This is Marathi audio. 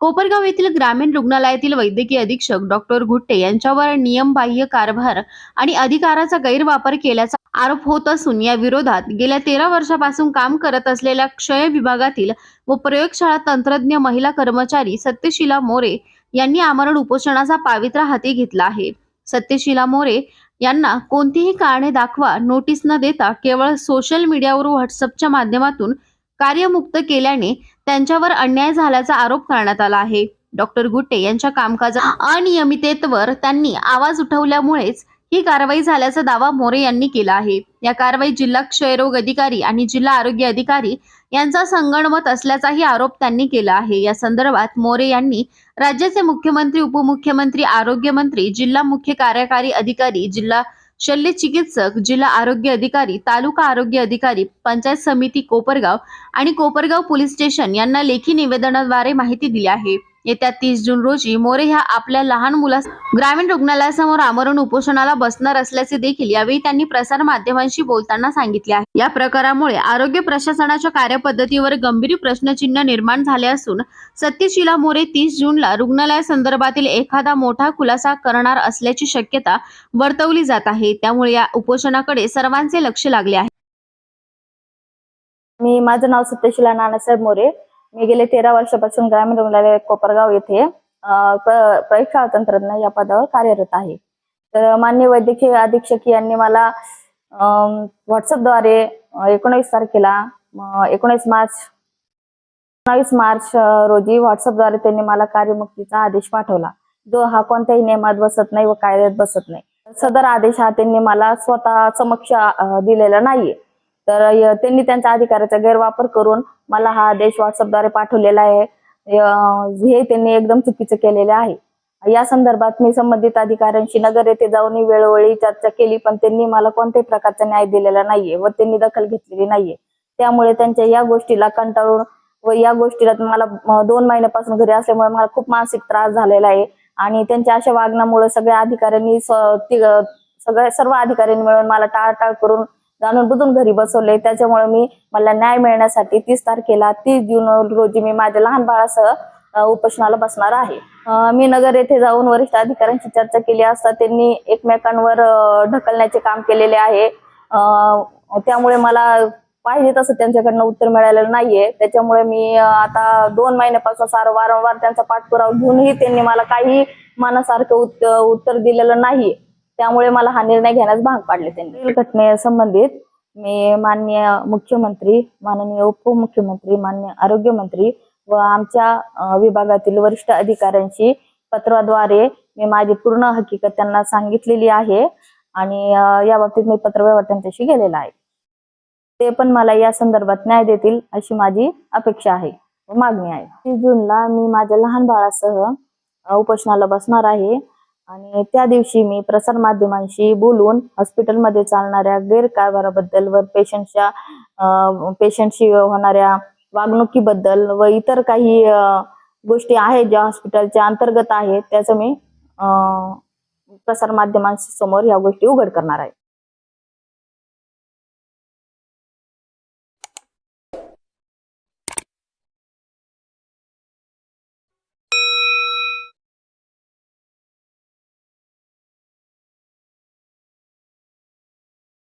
कोपरगाव येथील ग्रामीण रुग्णालयातील वैद्यकीय अधीक्षक डॉक्टर गुट्टे यांच्यावर नियमबाह्य कारभार आणि अधिकाराचा गैरवापर केल्याचा आरोप होत असून या विरोधात गेल्या तेरा वर्षापासून काम करत असलेल्या क्षय विभागातील व प्रयोगशाळा तंत्रज्ञ महिला कर्मचारी सत्यशिला मोरे यांनी आमरण उपोषणाचा पावित्रा हाती घेतला आहे. सत्यशिला मोरे यांना कोणतीही कारणे दाखवा नोटीस न देता केवळ सोशल मीडियावर व्हॉट्सअपच्या माध्यमातून कार्यमुक्त केल्याने त्यांच्यावर अन्याय झाल्याचा आरोप करण्यात आला आहे. डॉक्टर गुट्टे यांच्या कामकाजा अनियमिततेवर त्यांनी आवाज उठवल्यामुळेच ही कारवाई झाल्याचा दावा मोरे यांनी केला आहे. या कारवाई जिल्हा क्षयरोग अधिकारी आणि जिल्हा आरोग्य अधिकारी यांचा संगणमत असल्याचाही आरोप त्यांनी केला आहे. या संदर्भात मोरे यांनी राज्याचे मुख्यमंत्री उपमुख्यमंत्री आरोग्यमंत्री जिल्हा मुख्य कार्यकारी अधिकारी जिल्हा शल्य चिकित्सक जिल्हा आरोग्य अधिकारी तालुका आरोग्य अधिकारी पंचायत समिती कोपरगाव आणि कोपरगाव पोलीस स्टेशन यांना लेखी निवेदनाद्वारे माहिती दिली आहे. येत्या तीस जून रोजी मोरे ह्या आपल्या लहान मुलास ग्रामीण रुग्णालयासमोर आमरण उपोषणाला बसणार असल्याचे देखील यावेळी त्यांनी प्रसार माध्यमांशी बोलताना सांगितले आहे. या प्रकारामुळे आरोग्य प्रशासनाच्या कार्यपद्धतीवर गंभीर प्रश्नचिन्ह निर्माण झाले असून सत्यशिला मोरे तीस जूनला रुग्णालयासंदर्भातील एखादा मोठा खुलासा करणार असल्याची शक्यता वर्तवली जात आहे. त्यामुळे या उपोषणाकडे सर्वांचे लक्ष लागले आहे. मी माझं नाव सत्यशिला नानासाहेब मोरे. मी गेले तेरा वर्षापासून ग्रामीण रुग्णालय कोपरगाव येथे अं, प्रयोगशाळा तंत्रज्ञ या पदावर कार्यरत आहे. तर मान्य वैद्यकीय अधीक्षक यांनी मला व्हॉट्सअपद्वारे एकोणवीस तारखेला एकोणीस मार्च एकोणावीस मार्च रोजी व्हॉट्सअपद्वारे त्यांनी मला कार्यमुक्तीचा आदेश पाठवला. जो हा कोणत्याही नियमात बसत नाही व कायद्यात बसत नाही. सदर आदेश हा त्यांनी मला स्वतः समक्ष दिलेला नाहीये. तर त्यांनी त्यांच्या अधिकाराचा गैरवापर करून मला हा आदेश व्हॉट्सअपद्वारे पाठवलेला आहे. हे त्यांनी एकदम चुकीचं केलेलं आहे. या संदर्भात मी संबंधित अधिकाऱ्यांशी नगर येथे जाऊन वेळोवेळी चर्चा केली पण त्यांनी मला कोणत्याही प्रकारचा न्याय दिलेला नाहीये व त्यांनी दखल घेतलेली नाहीये. त्यामुळे त्यांच्या या गोष्टीला कंटाळून व या गोष्टीला मला दोन महिन्यापासून घरी असल्यामुळे मला खूप मानसिक त्रास झालेला आहे. आणि त्यांच्या अशा वागण्यामुळे सगळ्या अधिकाऱ्यांनी सगळ्या सर्व अधिकाऱ्यांनी मिळून मला टाळटाळ करून जाणून बुजून घरी बसवले त्याच्यामुळे मी मला न्याय मिळण्यासाठी तीस तारखेला तीस जून रोजी मी माझ्या लहान बाळासह उपोषणाला बसणार आहे. मी नगर येथे जाऊन वरिष्ठ अधिकाऱ्यांशी चर्चा केली असता त्यांनी एकमेकांवर ढकलण्याचे काम केलेले आहे. त्यामुळे मला पाहिजे तसं त्यांच्याकडनं उत्तर मिळालेलं नाहीये. त्याच्यामुळे मी आता दोन महिन्यापासून सार वारंवार त्यांचा पाठपुरावा घेऊनही त्यांनी मला काही मनासारखं उत्तर दिलेलं नाही त्यामुळे मला हा निर्णय घेण्यास भाग पाडले त्यांनी. घटने संबंधित मी माननीय मुख्यमंत्री माननीय उपमुख्यमंत्री माननीय आरोग्यमंत्री व आमच्या विभागातील वरिष्ठ अधिकाऱ्यांशी पत्राद्वारे मी माझी पूर्ण हकीकत त्यांना सांगितलेली आहे आणि या बाबतीत मी पत्रव्यवहार त्यांच्याशी गेलेला आहे. ते पण मला या संदर्भात न्याय देतील अशी माझी अपेक्षा आहे मागणी आहे. तीस जूनला मी माझ्या लहान बाळासह उपोषणाला बसणार आहे. आणि त्या दिवशी मी प्रसार माध्यमांशी बोलून हॉस्पिटलमध्ये चालणाऱ्या गैरकारभाराबद्दल व पेशंटच्या पेशंटशी होणाऱ्या वागणुकीबद्दल व इतर काही गोष्टी आहेत ज्या हॉस्पिटलच्या अंतर्गत आहेत त्याचं मी अ, प्रसार माध्यमांसमोर ह्या गोष्टी उघड करणार आहे.